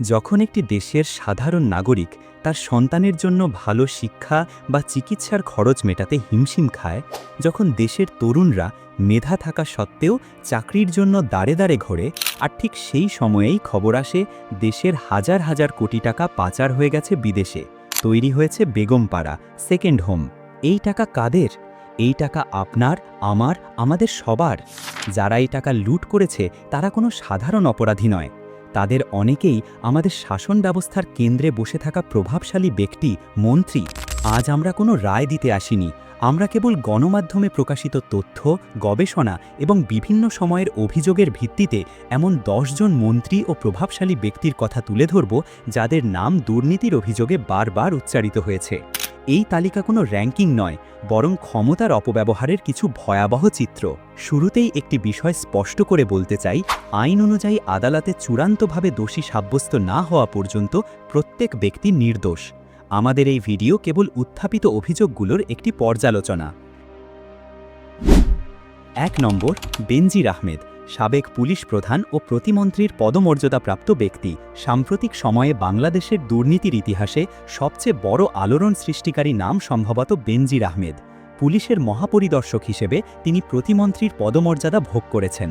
যখন একটি দেশের সাধারণ নাগরিক তার সন্তানের জন্য ভালো শিক্ষা বা চিকিৎসার খরচ মেটাতে হিমশিম খায়, যখন দেশের তরুণরা মেধা থাকা সত্ত্বেও চাকরির জন্য দাঁড়ে দাঁড়ে ঘোরে, আর ঠিক সেই সময়েই খবর আসে দেশের হাজার হাজার কোটি টাকা পাচার হয়ে গেছে বিদেশে। তৈরি হয়েছে বেগমপাড়া, সেকেন্ড হোম। এই টাকা কাদের? এই টাকা আপনার, আমার, আমাদের সবার। যারা এই টাকা লুট করেছে, তারা কোনো সাধারণ অপরাধী নয়। তাদের অনেকেই আমাদের শাসন ব্যবস্থার কেন্দ্রে বসে থাকা প্রভাবশালী ব্যক্তি, মন্ত্রী। আজ আমরা কোনো রায় দিতে আসিনি। আমরা কেবল গণমাধ্যমে প্রকাশিত তথ্য, গবেষণা এবং বিভিন্ন সময়ের অভিযোগের ভিত্তিতে এমন জন মন্ত্রী ও প্রভাবশালী ব্যক্তির কথা তুলে ধরব, যাদের নাম দুর্নীতির অভিযোগে বারবার উচ্চারিত হয়েছে। এই তালিকা কোনো র্যাঙ্কিং নয়। বরং ক্ষমতার অপব্যবহারের কিছু ভয়াবহ চিত্র। শুরুতেই একটি বিষয় স্পষ্ট করে বলতে চাই, আইন অনুযায়ী আদালতে চূড়ান্তভাবে দোষী সাব্যস্ত না হওয়া পর্যন্ত প্রত্যেক ব্যক্তি নির্দোষ। আমাদের এই ভিডিও কেবল উত্থাপিত অভিযোগগুলোর একটি পর্যালোচনা। এক নম্বর, বেনজির আহমেদ। সাবেক পুলিশ প্রধান ও প্রতিমন্ত্রীর পদমর্যাদাপ্রাপ্ত ব্যক্তি, সাম্প্রতিক সময়ে বাংলাদেশের দুর্নীতির ইতিহাসে সবচেয়ে বড় আলোড়ন সৃষ্টিকারী নাম সম্ভবত বেনজির আহমেদ। পুলিশের মহাপরিদর্শক হিসেবে তিনি প্রতিমন্ত্রীর পদমর্যাদা ভোগ করেছেন।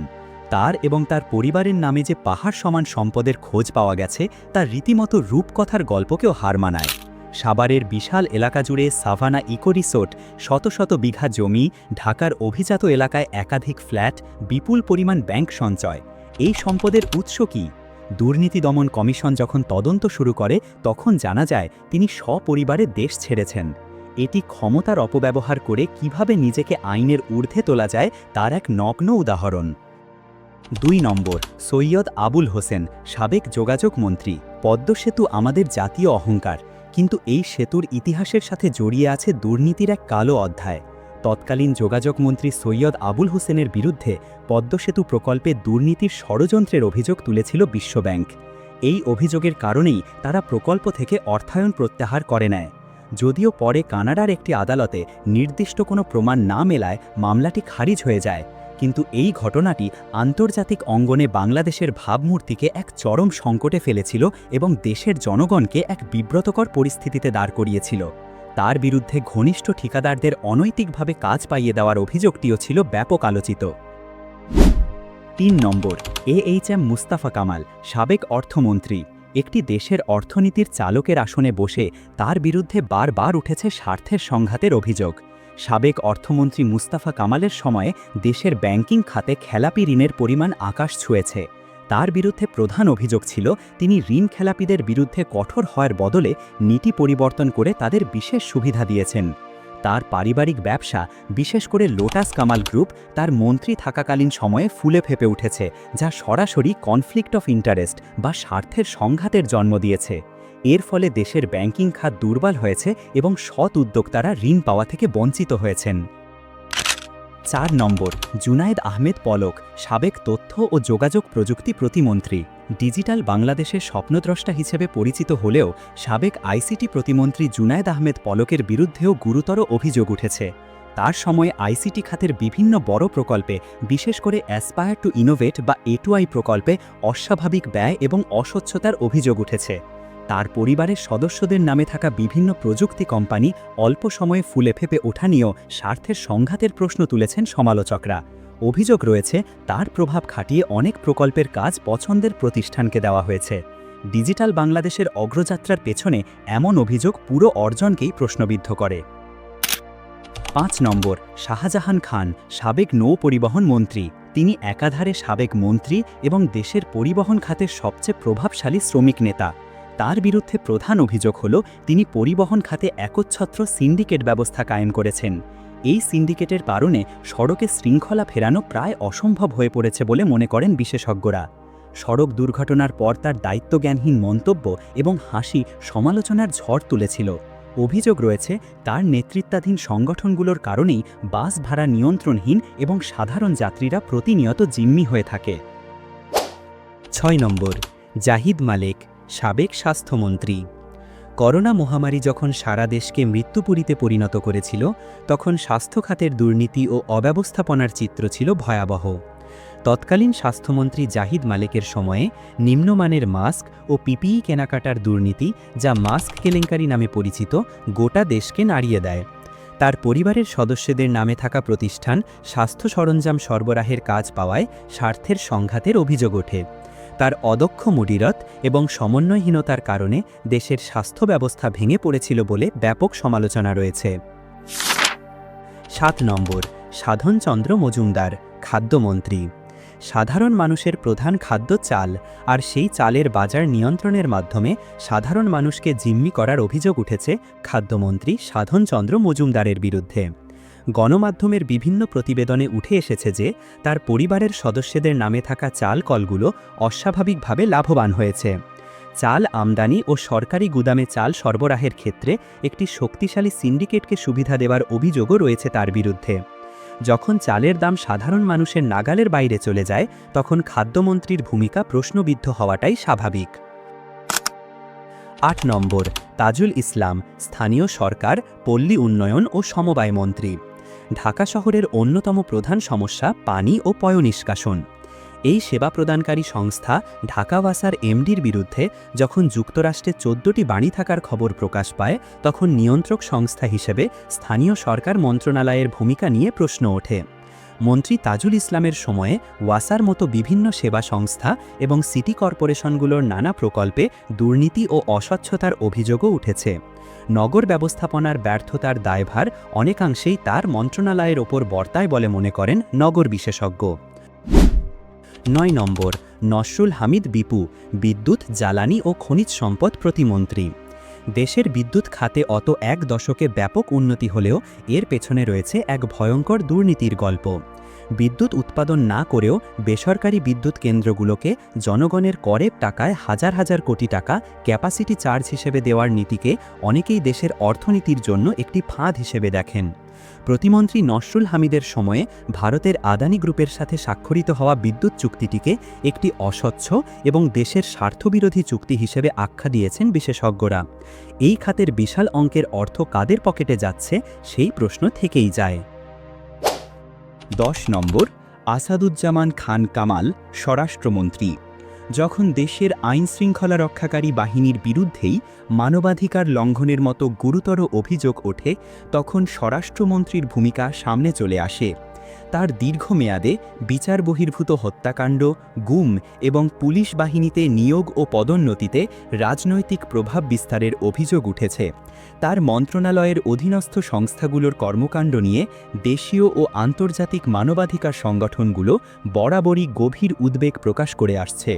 তার এবং তার পরিবারের নামে যে পাহাড় সমান সম্পদের খোঁজ পাওয়া গেছে তার রীতিমতো রূপকথার গল্পকেও হার মানায়। সাভারের বিশাল এলাকা জুড়ে সাভানা ইকো রিসোর্ট, শত শত বিঘা জমি, ঢাকার অভিজাত এলাকায় একাধিক ফ্ল্যাট, বিপুল পরিমাণ ব্যাংক সঞ্চয়। এই সম্পদের উৎস কি? দুর্নীতি দমন কমিশন যখন তদন্ত শুরু করে, তখন জানা যায় তিনি সপরিবারে দেশ ছেড়েছেন। এটি ক্ষমতার অপব্যবহার করে কীভাবে নিজেকে আইনের ঊর্ধ্বে তোলা যায়, তার এক নগ্ন উদাহরণ। দুই নম্বর, সৈয়দ আবুল হোসেন, সাবেক যোগাযোগ মন্ত্রী। পদ্ম সেতু আমাদের জাতীয় অহংকার। কিন্তু এই সেতুর ইতিহাসের সাথে জড়িয়ে আছে দুর্নীতির এক কালো অধ্যায়। তৎকালীন যোগাযোগ মন্ত্রী সৈয়দ আবুল হোসেনের বিরুদ্ধে পদ্মসেতু প্রকল্পে দুর্নীতির ষড়যন্ত্রের অভিযোগ তুলেছিল বিশ্বব্যাংক এই অভিযোগের কারণেই তারা প্রকল্প থেকে অর্থায়ন প্রত্যাহার করে নেয়। যদিও পরে কানাডার একটি আদালতে নির্দিষ্ট কোনো প্রমাণ না মেলায় মামলাটি খারিজ হয়ে যায়। কিন্তু এই ঘটনাটি আন্তর্জাতিক অঙ্গনে বাংলাদেশের ভাবমূর্তিকে এক চরম সংকটে ফেলেছিল এবং দেশের জনগণকে এক বিব্রতকর পরিস্থিতিতে দাঁড় করিয়েছিল। তার বিরুদ্ধে ঘনিষ্ঠ ঠিকাদারদের অনৈতিকভাবে কাজ পাইয়ে দেওয়ার অভিযোগটিও ছিল ব্যাপক আলোচিত। তিন নম্বর A H M Mustafa Kamal, সাবেক অর্থমন্ত্রী, একটি দেশের অর্থনীতির চালকের আসনে বসে তার বিরুদ্ধে বারবার উঠেছে স্বার্থের সংঘাতের অভিযোগ। সাবেক অর্থমন্ত্রী মুস্তাফা কামালের সময়ে দেশের ব্যাংকিং খাতে খেলাপি ঋণের পরিমাণ আকাশ ছুঁয়েছে। তার বিরুদ্ধে প্রধান অভিযোগ ছিল, তিনি ঋণ খেলাপিদের বিরুদ্ধে কঠোর হওয়ার বদলে নীতি পরিবর্তন করে তাদের বিশেষ সুবিধা দিয়েছেন। তার পারিবারিক ব্যবসা, বিশেষ করে লোটাস কামাল গ্রুপ, তার মন্ত্রী থাকাকালীন সময়ে ফুলে ফেপে উঠেছে, যা সরাসরি কনফ্লিক্ট অফ ইন্টারেস্ট বা স্বার্থের সংঘাতের জন্ম দিয়েছে। এর ফলে দেশের ব্যাংকিং খাত দুর্বল হয়েছে এবং সৎ উদ্যোক্তারা ঋণ পাওয়া থেকে বঞ্চিত হয়েছেন। চার নম্বর, জুনায়েদ আহমেদ পলক, সাবেক তথ্য ও যোগাযোগ প্রযুক্তি প্রতিমন্ত্রী। ডিজিটাল বাংলাদেশের স্বপ্নদ্রষ্টা হিসেবে পরিচিত হলেও সাবেক আইসিটি প্রতিমন্ত্রী জুনায়েদ আহমেদ পলকের বিরুদ্ধেও গুরুতর অভিযোগ উঠেছে। তার সময়ে আইসিটি খাতের বিভিন্ন বড় প্রকল্পে, বিশেষ করে অ্যাসপায়ার টু ইনোভেট বা এটুআই প্রকল্পে অস্বাভাবিক ব্যয় এবং অস্বচ্ছতার অভিযোগ উঠেছে। তার পরিবারের সদস্যদের নামে থাকা বিভিন্ন প্রযুক্তি কোম্পানি অল্প সময়ে ফুলে ফেপে ওঠা নিয়েও স্বার্থের সংঘাতের প্রশ্ন তুলেছেন সমালোচকরা। অভিযোগ রয়েছে, তার প্রভাব খাটিয়ে অনেক প্রকল্পের কাজ পছন্দের প্রতিষ্ঠানকে দেওয়া হয়েছে। ডিজিটাল বাংলাদেশের অগ্রযাত্রার পেছনে এমন অভিযোগ পুরো অর্জনকেই প্রশ্নবিদ্ধ করে। পাঁচ নম্বর, শাহজাহান খান, সাবেক নৌ পরিবহন মন্ত্রী। তিনি একাধারে সাবেক মন্ত্রী এবং দেশের পরিবহন খাতের সবচেয়ে প্রভাবশালী শ্রমিক নেতা। তার বিরুদ্ধে প্রধান অভিযোগ হল, তিনি পরিবহন খাতে একচ্ছত্র সিন্ডিকেট ব্যবস্থা কায়েম করেছেন। এই সিন্ডিকেটের কারণে সড়কে শৃঙ্খলা ফেরানো প্রায় অসম্ভব হয়ে পড়েছে বলে মনে করেন বিশেষজ্ঞরা। সড়ক দুর্ঘটনার পর তার দায়িত্বজ্ঞানহীন মন্তব্য এবং হাসি সমালোচনার ঝড় তুলেছিল। অভিযোগ রয়েছে, তার নেতৃত্বাধীন সংগঠনগুলোর কারণেই বাস ভাড়া নিয়ন্ত্রণহীন এবং সাধারণ যাত্রীরা প্রতিনিয়ত জিম্মি হয়ে থাকে। ছয় নম্বর, জাহিদ মালেক। সাবেক স্বাস্থ্যমন্ত্রী। করোনা মহামারী যখন সারা দেশকে মৃত্যুপুরীতে পরিণত করেছিল, তখন স্বাস্থ্য খাতের দুর্নীতি ও অব্যবস্থাপনার চিত্র ছিল ভয়াবহ। তৎকালীন স্বাস্থ্যমন্ত্রী জাহিদ মালেকের সময়ে নিম্নমানের মাস্ক ও পিপিই কেনাকাটার দুর্নীতি, যা মাস্ক কেলেঙ্কারি নামে পরিচিত, গোটা দেশকে নাড়িয়ে দেয়। তার পরিবারের সদস্যদের নামে থাকা প্রতিষ্ঠান স্বাস্থ্য সরঞ্জাম সরবরাহের কাজ পাওয়ায় স্বার্থের সংঘাতের অভিযোগ ওঠে। তার অদক্ষ মুডিরত এবং সমন্বয়হীনতার কারণে দেশের স্বাস্থ্য ব্যবস্থা ভেঙে পড়েছিল বলে ব্যাপক সমালোচনা রয়েছে। সাত নম্বর, সাধনচন্দ্র মজুমদার, খাদ্যমন্ত্রী। সাধারণ মানুষের প্রধান খাদ্য চাল আর সেই চালের বাজার নিয়ন্ত্রণের মাধ্যমে সাধারণ মানুষকে জিম্মি করার অভিযোগ উঠেছে খাদ্যমন্ত্রী সাধনচন্দ্র মজুমদারের বিরুদ্ধে। গণমাধ্যমের বিভিন্ন প্রতিবেদনে উঠে এসেছে যে, তার পরিবারের সদস্যদের নামে থাকা চাল কলগুলো অস্বাভাবিকভাবে লাভবান হয়েছে। চাল আমদানি ও সরকারি গুদামে চাল সরবরাহের ক্ষেত্রে একটি শক্তিশালী সিন্ডিকেটকে সুবিধা দেওয়ার অভিযোগও রয়েছে তার বিরুদ্ধে। যখন চালের দাম সাধারণ মানুষের নাগালের বাইরে চলে যায়, তখন খাদ্যমন্ত্রীর ভূমিকা প্রশ্নবিদ্ধ হওয়াটাই স্বাভাবিক। আট নম্বর, তাজুল ইসলাম, স্থানীয় সরকার, পল্লী উন্নয়ন ও সমবায় মন্ত্রী। ঢাকা শহরের অন্যতম প্রধান সমস্যা পানি ও পয়নিষ্কাশন। এই সেবা প্রদানকারী সংস্থা ঢাকা ঢাকাওয়াসার এমডির বিরুদ্ধে যখন যুক্তরাষ্ট্রে চোদ্দটি বাণী থাকার খবর প্রকাশ পায়, তখন নিয়ন্ত্রক সংস্থা হিসেবে স্থানীয় সরকার মন্ত্রণালয়ের ভূমিকা নিয়ে প্রশ্ন ওঠে। মন্ত্রী তাজুল ইসলামের সময়ে ওয়াসার মতো বিভিন্ন সেবা সংস্থা এবং সিটি কর্পোরেশনগুলোর নানা প্রকল্পে দুর্নীতি ও অস্বচ্ছতার অভিযোগও উঠেছে। নগর ব্যবস্থাপনার ব্যর্থতার দায়ভার অনেকাংশেই তার মন্ত্রণালয়ের ওপর বর্তায় বলে মনে করেন নগর বিশেষজ্ঞ। নয় নম্বর, নসরুল হামিদ বিপু, বিদ্যুৎ, জ্বালানি ও খনিজ সম্পদ প্রতিমন্ত্রী। দেশের বিদ্যুৎ খাতে অত এক দশকে ব্যাপক উন্নতি হলেও এর পেছনে রয়েছে এক ভয়ঙ্কর দুর্নীতির গল্প। বিদ্যুৎ উৎপাদন না করেও বেসরকারি বিদ্যুৎ কেন্দ্রগুলোকে জনগণের করের টাকায় হাজার হাজার কোটি টাকা ক্যাপাসিটি চার্জ হিসেবে দেওয়ার নীতিকে অনেকেই দেশের অর্থনীতির জন্য একটি ফাঁদ হিসেবে দেখেন। প্রতিমন্ত্রী নসরুল হামিদের সময়ে ভারতের আদানি গ্রুপের সাথে স্বাক্ষরিত হওয়া বিদ্যুৎ চুক্তিটিকে একটি অস্বচ্ছ এবং দেশের স্বার্থবিরোধী চুক্তি হিসেবে আখ্যা দিয়েছেন বিশেষজ্ঞরা। এই খাতের বিশাল অঙ্কের অর্থ কাদের পকেটে যাচ্ছে সেই প্রশ্ন থেকেই যায়। দশ নম্বর, আসাদুজ্জামান খান কামাল, স্বরাষ্ট্রমন্ত্রী। যখন দেশের আইন শৃঙ্খলা রক্ষাকারী বাহিনীর বিরুদ্ধেই মানবাধিকার লঙ্ঘনের মতো গুরুতর অভিযোগ ওঠে, তখন স্বরাষ্ট্রমন্ত্রীর ভূমিকা সামনে চলে আসে। তার দীর্ঘমেয়াদে বিচার বহির্ভূত হত্যাকাণ্ড, গুম এবং পুলিশ বাহিনীতে নিয়োগ ও পদোন্নতিতে রাজনৈতিক প্রভাব বিস্তারের অভিযোগ উঠেছে। তার মন্ত্রণালয়ের অধীনস্থ সংস্থাগুলোর কর্মকাণ্ড নিয়ে দেশীয় ও আন্তর্জাতিক মানবাধিকার সংগঠনগুলো বরাবরই গভীর উদ্বেগ প্রকাশ করে আসছে।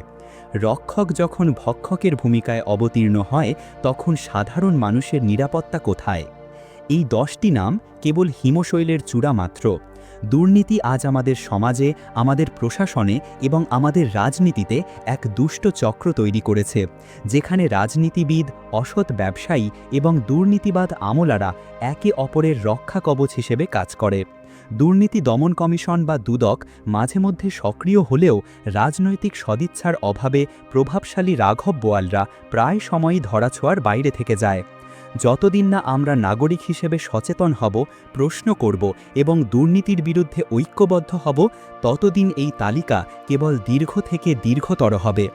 রক্ষক যখন ভক্ষকের ভূমিকায় অবতীর্ণ হয়, তখন সাধারণ মানুষের নিরাপত্তা কোথায়? এই দশটি নাম কেবল হিমশৈলের চূড়া মাত্র। দুর্নীতি আজ আমাদের সমাজে, আমাদের প্রশাসনে এবং আমাদের রাজনীতিতে এক দুষ্ট চক্র তৈরি করেছে, যেখানে রাজনীতিবিদ, অসৎ ব্যবসায়ী এবং দুর্নীতিবাদ আমলারা একে অপরের রক্ষা কবচ হিসেবে কাজ করে। দুর্নীতি দমন কমিশন বা দুদক মাঝে মধ্যে সক্রিয় হলেও রাজনৈতিক সদিচ্ছার অভাবে প্রভাবশালী রাঘব বোয়ালরা প্রায় সময়ই ধরাছোঁয়ার বাইরে থেকে যায়। যতদিন না আমরা নাগরিক হিসেবে সচেতন হব, প্রশ্ন করব এবং দুর্নীতির বিরুদ্ধে ঐক্যবদ্ধ হব, ততদিন এই তালিকা কেবল দীর্ঘ থেকে দীর্ঘতর হবে।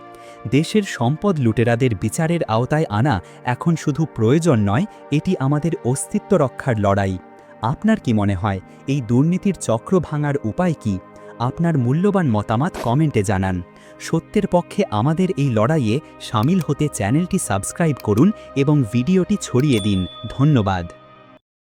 দেশের সম্পদ লুটেরাদের বিচারের আওতায় আনা এখন শুধু প্রয়োজন নয়, এটি আমাদের অস্তিত্ব রক্ষার লড়াই। আপনার কি মনে হয়, এই দুর্নীতির চক্র ভাঙার উপায় কি? আপনার মূল্যবান মতামত কমেন্টে জানান। সত্যের পক্ষে আমাদের এই লড়াইয়ে সামিল হতে চ্যানেলটি সাবস্ক্রাইব করুন এবং ভিডিওটি ছড়িয়ে দিন। ধন্যবাদ।